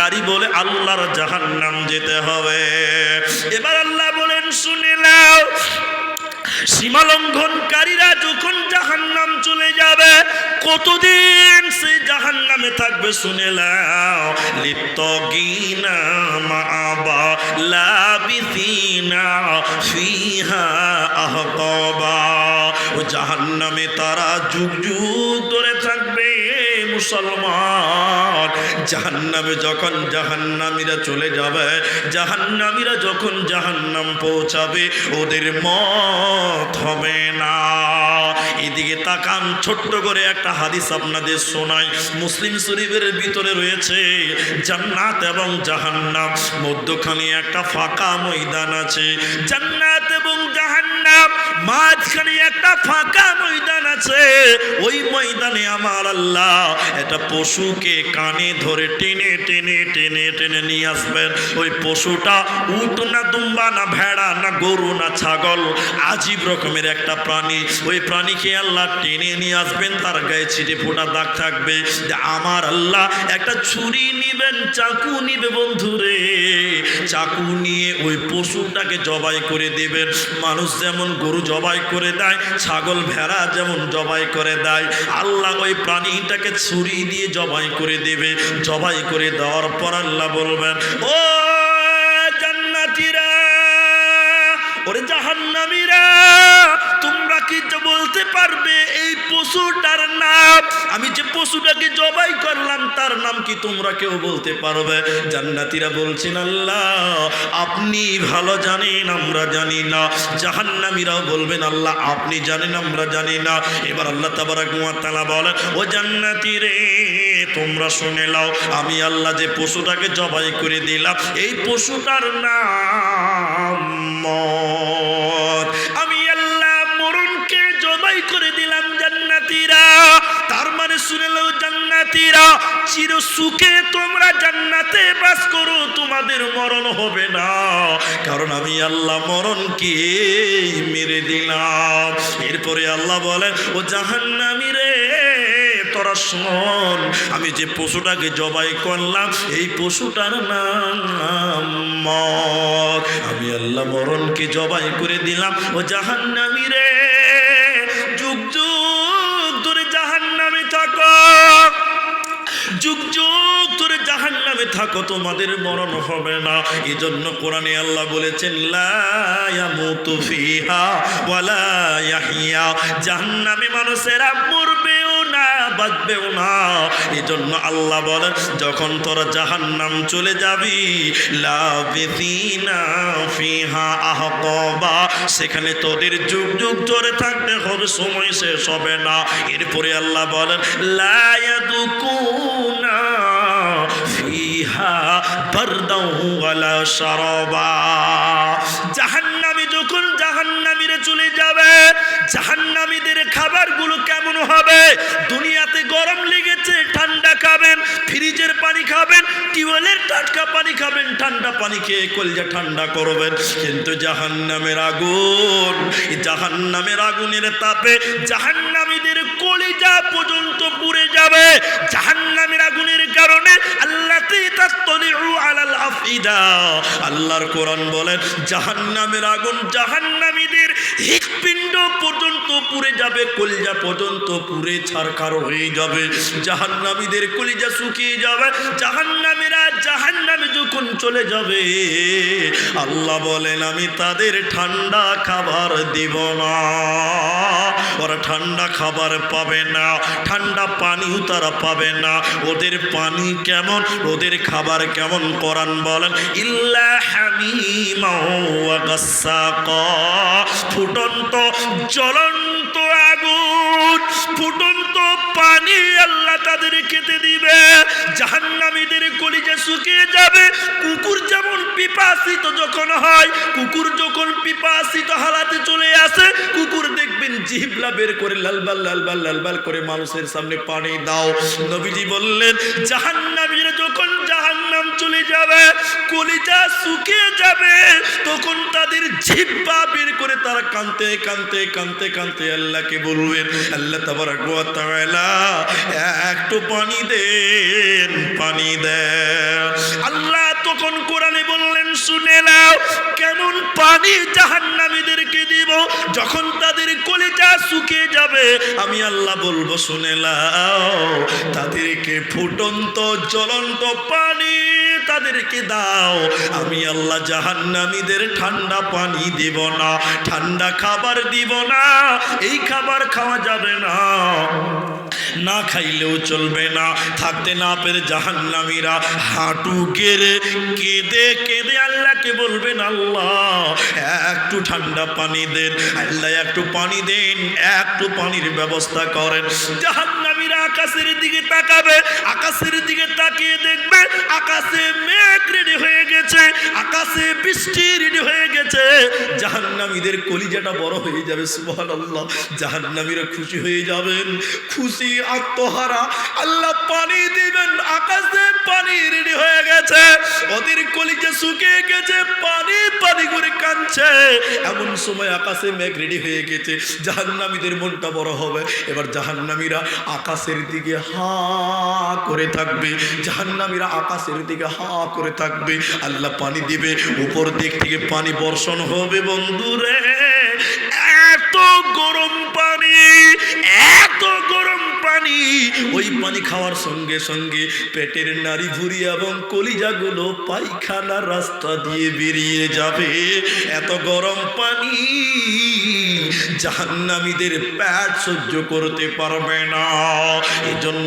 লঙ্ঘনকারী বলে আল্লাহর জাহান্নাম যেতে হবে। এবার আল্লাহ বলেন, শুনে নাও সীমা লঙ্ঘনকারীরা যখন জাহান্নাম চলে যাবে, কতদিন সে সেই জাহান্নামে থাকবে শুনে নাও। লিপ্ত গিনা ও তারা যুগ যুগ ধরে থাকবে মুসলমান। জাহান্নামে যখন জাহান্নামীরা চলে যাবে, জাহান্নামীরা যখন জাহান্নাম পৌঁছাবে, ওদের মত হবে না। এদিকে তাকান, ছোট্ট করে একটা হাদিস আপনাদের শোনাই। মুসলিম শরীফের ভিতরে রয়েছে, জান্নাত এবং জাহান্নাম। মধ্যখানে একটা ফাঁকা ময়দান আছে। জান্নাত মাঝখানে একটা ফাঁকা ময়দান আছে। ওই ময়দানে আমার আল্লাহ একটা পশুকে কানে ধরে টেনে টেনে টেনে টেনে নিয়ে আসবেন। ওই পশুটা উট না দুম্বা না ভেড়া না গরু না ছাগল, আজীব রকমের একটা প্রাণী। ওই প্রাণীকে আল্লাহ টেনে নিয়ে আসবেন, তার গায়ে ছিটে ফোটা দাগ থাকবে। যে আমার আল্লাহ একটা ছুরি নিবেন, চাকু নিবে বন্ধুরে চাকু নিয়ে ওই পশুটাকে জবাই করে দেবেন। মানুষ যেমন গরু জবাই করে দেয়, ছাগল ভেড়া যেমন জবাই করে দেয়। আল্লাহ ওই প্রাণীটাকে ছুরি দিয়ে জবাই করে দেবে। জবাই করে দেওয়ার পর আল্লাহ বলবেন, ও ওরে জাহান্নামীরা তোমরা কি বলতে পারবে এই পশুটার নাম? আমি যে পশুটাকে জবাই করলাম, তার নাম কি তোমরা কেউ বলতে পারবে? জান্নাতীরা বলছেন, আল্লাহ, আপনি ভালো জানেন, আমরা জানি না। জাহান্নামীরাও বলবেন, আল্লাহ, আপনি জানেন, আমরা জানি না। এবার আল্লাহ তাবারাক তাআলা বলেন ও জান্নাতী রে, তোমরা শুনে লাও আমি আল্লাহ যে পশুটাকে জবাই করে দিলাম, এই পশুটার নাম তার মানে শুনে নাও জান্নাতীরা, চির সুখে তোমরা জান্নাতে বাস করো, তোমাদের মরণ হবে না। কারণ আমি আল্লাহ মরণকে মেরে দিলাম। এরপরে আল্লাহ বলেন, ও জাহান্নামী রে, তোরা শোন, আমি যে পশুটাকে জবাই করলাম, এই পশুটার নাম মত আমি আল্লাহ মরণকে জবাই করে দিলাম, ও জাহান্নামী রে যুগ যুগ ধরে জাহান নামে থাকো, তোমাদের মরণ হবে না। এই জন্য কোরআনে আল্লাহ বলেছেন ওয়ালা ইয়াহইয়া। জাহান্নামে মানুষেরা মরবেও না বাঁচবেও না। এই জন্য আল্লাহ বলেন, যখন তোরা জাহান্নাম চলে যাবি ফিহা আহকাবা সেখানে তোদের যুগ যুগ ধরে থাকতে হবে, সময় শেষ হবে না। এরপরে আল্লাহ বলেন, লা ইয়াদুকুনা ফিহা বারদাও ওয়ালা শারাবা। জাহান্নামে যখন জাহান্নামীরা চলে যাবে, জাহান্নামীদের খাবারগুলো কেমন হবে? দুনিয়াতে গরম লেগেছে, ঠান্ডা খাবেন, ফ্রিজের পানি খাবেন, টিউবওয়েলের টাটকা পানি খাবেন, ঠান্ডা পানি খেয়ে কলজা ঠান্ডা করবেন। কিন্তু জাহান্নামের আগুন জাহান জাহান্নামের আগুনের তাপে জাহান্নামীদের কলিজা পর্যন্ত পুড়ে যাবে আগুনের কারণে আল্লাহ আল্লাহর কোরআন বলেন, জাহান্নামের আগুন জাহান্নামীদের হৃৎপিণ্ড পর্যন্ত যাবে, কলিজা পর্যন্ত ছারখার হয়ে যাবে। জাহান্নামীদের কলিজা শুকিয়ে যাবে, জাহান্নামীরা জাহান্নামে যখন চলে যাবে, আল্লাহ বলেন, আমি তাদের ঠান্ডা খাবার দিব না। ওরা ঠান্ডা খাবার পাবে না। ঠান্ডা পানিও তারা পাবে না। ওদের পানি কেমন? ওদের খাবার কেমন? কোরআন বলেন, ইল্লা ফুটন্ত, জ্বলন্ত আগুন, ফুটন্ত পানি আল্লাহ তাদের খেতে দিবে। জাহান্নামীদের কলিজা শুকিয়ে যাবে। কুকুর যেমন পিপাসিত যখন হয়, কুকুর যখন পিপাসিত হালাতে চলে আসে কুকুর জিহ্লা বের করে লালবাল লালবাল লালবাল করে মানুষের সামনে পানি দাও। নবীজি বললেন, জাহান্নামীরা যখন জাহান্নাম চলে যাবে, কলিজা শুকিয়ে যাবে, তখন তাদের জিহ্বা তারা কানতে কানতে কানতে কানতে আল্লাহকে বলবেন, আল্লাহ তাআলা, একটু পানি দেন পানি দেন। তখন কোরআনে বললেন, শুনে নাও, কেমন পানি জাহান্নামীদেরকে দিব, যখন তাদের কলিজা শুকিয়ে যাবে। আমি আল্লাহ বলব, শুনে নাও, তাদেরকে ফুটন্ত, জ্বলন্ত পানি তাদেরকে দাও। আমি আল্লাহ জাহান্নামীদের ঠান্ডা পানি দেব না, ঠান্ডা খাবার দিব না। এই খাবার খাওয়া যাবে না। না খাইলেও চলবে না। থাকতে না পেরে জাহান্নামীরা হাঁটু কেঁদে কেঁদে আল্লাহকে বলবেন, আল্লাহ, একটু ঠান্ডা পানি দেন। আল্লাহ, একটু পানি দেন, একটু পানির ব্যবস্থা করেন। জাহান্নামীরা আকাশের দিকে তাকাবে, আকাশের দিকে তাকিয়ে দেখবে, আকাশে মেঘ রেডি হয়ে গেছে, আকাশে বৃষ্টি রেডি হয়ে গেছে। জাহান্নামীদের কলিজাটা বড় হয়ে যাবে, সুবহানাল্লাহ। জাহান্নামীরা খুশি হয়ে যাবেন। খুশি আত্মহারা। আল্লাহ পানি দিবেন, আকাশে পানি রেডি হয়ে গেছে। ওদের কলিজা শুকিয়ে গেছে, পানি পানি করে কাঁদছে। এমন সময় আকাশে মেঘ রেডি হয়ে গেছে, জাহান্নামীদের মনটা বড় হবে। এবার জাহান্নামীরা আকাশের দিকে হা করে থাকবে। জাহান্নামীরা আকাশের দিকে হা করে থাকবে। আল্লাহ পানি দিবে, উপর দিক থেকে পানি বর্ষণ হবে। বন্ধুরে, এত গরম পানি পানি ওই পানি খাওয়ার সঙ্গে সঙ্গে পেটের নারী ভুরি এবং কলিজাগুলো পায়খানার রাস্তা দিয়ে বেরিয়ে যাবে। এত গরম পানি জাহান্নামীদের প্যাট সহ্য করতে পারবে না। এজন্য